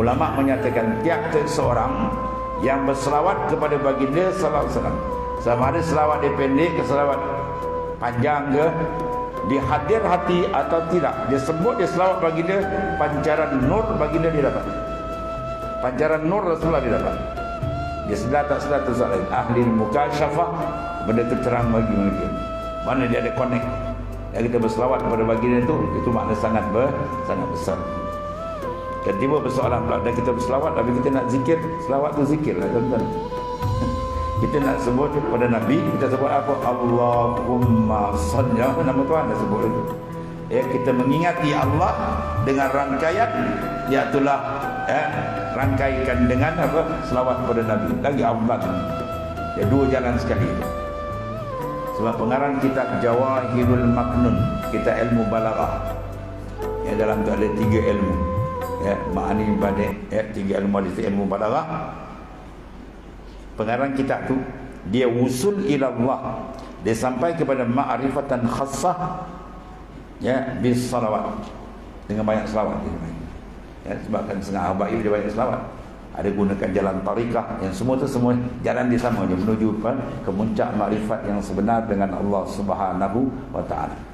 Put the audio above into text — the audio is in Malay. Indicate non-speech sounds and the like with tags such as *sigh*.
Ulama menyatakan tiap seorang yang berselawat kepada baginda sallallahu alaihi wasallam. Sama ada selawat dia pendek ke selawat panjang ke di hadir hati atau tidak dia sebut dia selawat baginda pancaran nur baginda dia dapat. Pancaran nur Rasulullah dia dapat. Dia sedar tak sedar tu soalan. Ahli muka syafah benda tu terang bagi mereka. Mana dia ada connect? Yang kita berselawat kepada baginda itu itu makna sangat ber, sangat besar dan tiba persoalan pula. Dan kita berselawat Tapi kita nak zikir Selawat tu zikir lah tuan-tuan. *laughs* Kita nak sebut kepada Nabi Kita sebut apa? Allahumma salli. Nama Tuhan dah sebut itu? Ya, kita mengingati Allah dengan rangkaian iaitulah ya, rangkaikan dengan apa? Selawat kepada Nabi. Lagi afdal ya dua jalan sekali. Itu sebab pengarang kitab Jawahirul Maknun kita ilmu balaghah. Ya dalam tu ada tiga ilmu ya ma'ani ibadah ya tiga ilmu hadis ilmu balaghah pengarang kitab tu dia usul ila Allah. Dia sampai kepada ma'rifatan khassah ya bis salawat. Dengan banyak selawat dia ya sebabkan setengah habaib dia banyak selawat ada gunakan jalan tarikah yang semua tu semua jalan dia sama je menuju ke, ke puncak makrifat yang sebenar dengan Allah Subhanahu wa taala